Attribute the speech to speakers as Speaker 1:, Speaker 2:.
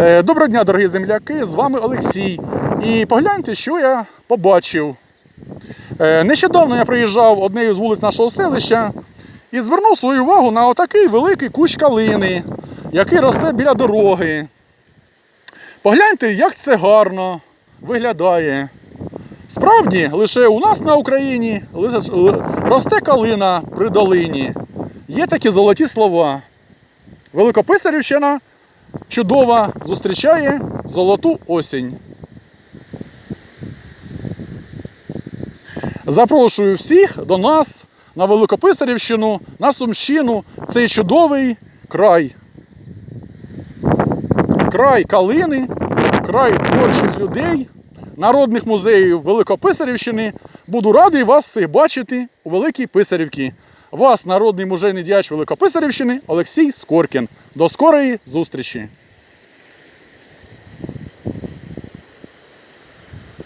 Speaker 1: Е, Доброго дня, дорогі земляки! З вами Олексій. І погляньте, що я побачив. Е, Нещодавно я приїжджав однією з вулиць нашого селища і звернув свою увагу на отакий великий кущ калини, який росте біля дороги. Погляньте, як це гарно виглядає. Справді, лише у нас на Україні росте калина при долині. Є такі золоті слова. Великописарівщина чудова зустрічає золоту осінь. Запрошую всіх до нас на Великописарівщину, на Сумщину, цей чудовий край. Край калини, край творчих людей, народних музеїв Великописарівщини. Буду радий вас всіх бачити у Великій Писарівці. Вас, народний мужейний діяч Великописарівщини Олексій Скоркін. До скорої зустрічі!